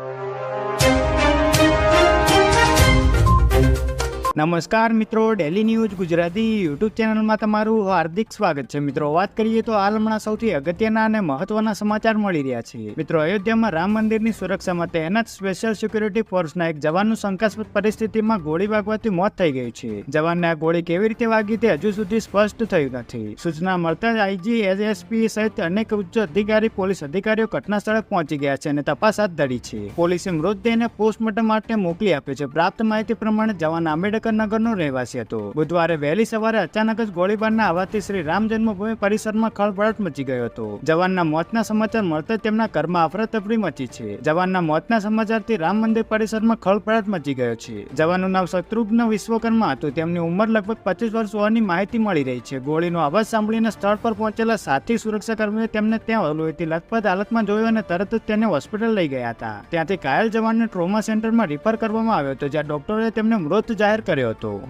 you. નમસ્કાર મિત્રો daily news Gujarati YouTube ચેનલમાં તમારું હાર્દિક સ્વાગત છે. મિત્રો, વાત કરીએ તો હાલ હમણાં સૌથી અગત્યના અને મહત્વના સમાચાર મળી રહ્યા છે. મિત્રો, અયોધ્યામાં રામ મંદિરની સુરક્ષામાં તહેનાત સ્પેશિયલ સિક્યુરિટી ફોર્સના એક જવાનનું શંકાસ્પદ પરિસ્થિતિમાં ગોળી વાગવાથી મોત થઈ ગયું છે. જવાનને આ ગોળી કેવી રીતે વાગી તે હજુ સુધી સ્પષ્ટ થયું નથી. સૂચના મળતા જ આઈજી એસએસપી સહિત અનેક ઉચ્ચ અધિકારી, પોલીસ અધિકારીઓ ઘટના સ્થળે પહોંચી ગયા છે અને તપાસ હાથ ધરી છે. પોલીસે મૃતદેહને પોસ્ટમોર્ટમ માટે મોકલી આપ્યો છે. પ્રાપ્ત માહિતી પ્રમાણે જવાન આંબેડકર નગરનો રહેવાસી હતો. બુધવારે વહેલી સવારે અચાનક જ ગોળીબારના આવાથી શ્રી રામ જન્મભૂમિ પરિસરમાં ખળભળાટ મચી ગયો હતો. જવાનના મોતના સમાચાર મળતા તેમના ઘરમાં અફરાતફરી મચી છે. જવાનના મોતના સમાચારથી રામ મંદિર પરિસરમાં ખળભળાટ મચી ગયો છે. જવાનનું નામ શત્રુઘ્ન વિશ્વકર્મા હતું. તેમની ઉંમર લગભગ પચીસ વર્ષ હોવાની માહિતી મળી રહી છે. ગોળીનો અવાજ સાંભળીને સ્થળ પર પહોંચેલા સાથી સુરક્ષા કર્મીઓ તેમને ત્યાં લોહીથી લથપથ હાલતમાં જોયો અને તરત જ તેને હોસ્પિટલ લઈ ગયા હતા. ત્યાંથી ઘાયલ જવાનને ટ્રોમા સેન્ટરમાં રિફર કરવામાં આવ્યો હતો, જ્યાં ડોક્ટરોએ તેમને મૃત જાહેર કર્યો હતો